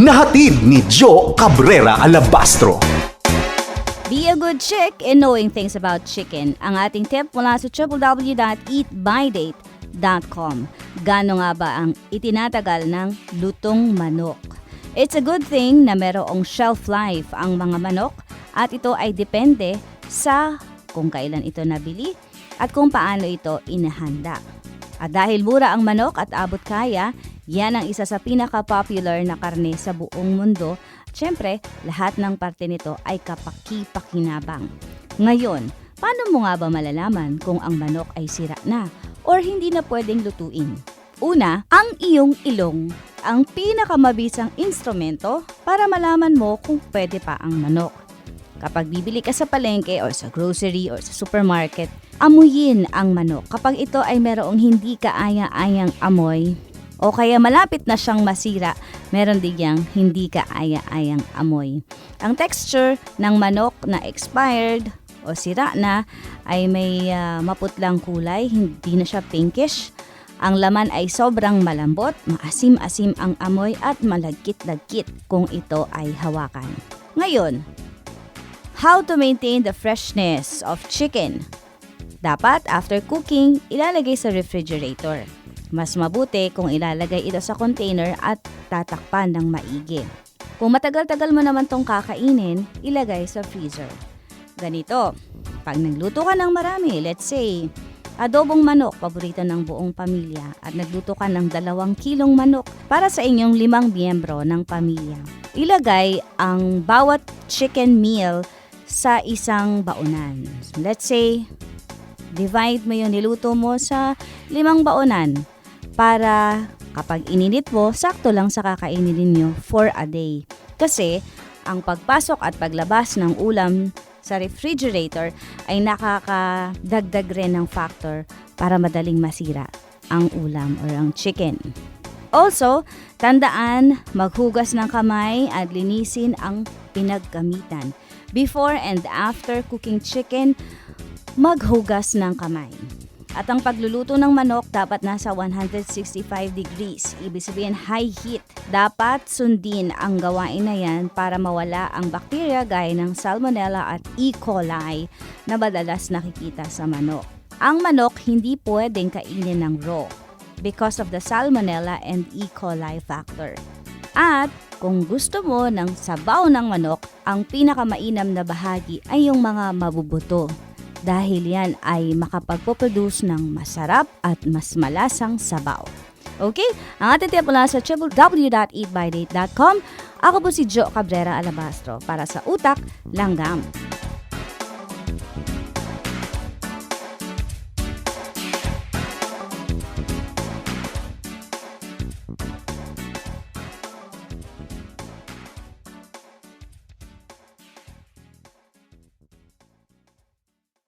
na hatid ni Joe Cabrera Alabastro. Be a good chick in knowing things about chicken. Ang ating tip mula sa www.eatbydate.com. Gano nga ba ang itinatagal ng lutong manok? It's a good thing na merong shelf life ang mga manok at ito ay depende sa kung kailan ito nabili at kung paano ito inahanda. At dahil mura ang manok at abot kaya, yan ang isa sa pinaka-popular na karne sa buong mundo. Siyempre, lahat ng parte nito ay kapaki-pakinabang. Ngayon, paano mo nga ba malalaman kung ang manok ay sira na or hindi na pwedeng lutuin? Una, ang iyong ilong ang pinakamabisang instrumento para malaman mo kung pwede pa ang manok. Kapag bibili ka sa palengke or sa grocery or sa supermarket, amuyin ang manok. Kapag ito ay merong hindi kaaya-ayang amoy o kaya malapit na siyang masira, meron din yang hindi kaaya-ayang amoy. Ang texture ng manok na expired o sira na ay may ah, maputlang kulay, hindi na siya pinkish. Ang laman ay sobrang malambot, maasim-asim ang amoy at malagkit-lagkit kung ito ay hawakan. Ngayon, How to maintain the freshness of chicken. Dapat after cooking, ilalagay sa refrigerator. Mas mabuti kung ilalagay ito sa container at tatakpan ng maigi. Kung matagal-tagal mo naman tong kakainin, ilagay sa freezer. Ganito, pag nagluto ka ng marami, let's say, adobong manok, paborito ng buong pamilya, at nagluto ka ng dalawang kilong manok para sa inyong limang miyembro ng pamilya. Ilagay ang bawat chicken meal sa isang baunan. Let's say, divide mo yung niluto mo sa limang baunan para kapag ininit mo, sakto lang sa kakainin ninyo for a day. Kasi, ang pagpasok at paglabas ng ulam sa refrigerator ay nakakadagdag rin ng factor para madaling masira ang ulam or ang chicken. Also, tandaan maghugas ng kamay at linisin ang pinaggamitan. Before and after cooking chicken, maghugas ng kamay. At ang pagluluto ng manok dapat nasa 165 degrees, ibig sabihin high heat. Dapat sundin ang gawain na yan para mawala ang bakterya gaya ng Salmonella at E. coli na madalas nakikita sa manok. Ang manok hindi pwedeng kainin ng raw because of the Salmonella and E. coli factor. At kung gusto mo ng sabaw ng manok, ang pinakamainam na bahagi ay yung mga mabubuto dahil yan ay makapagpoproduce ng masarap at mas malasang sabaw. Okay? Ang ating mula sa www.eatbydate.com. Ako po si Jo Cabrera Alabastro para sa Utak Langgam.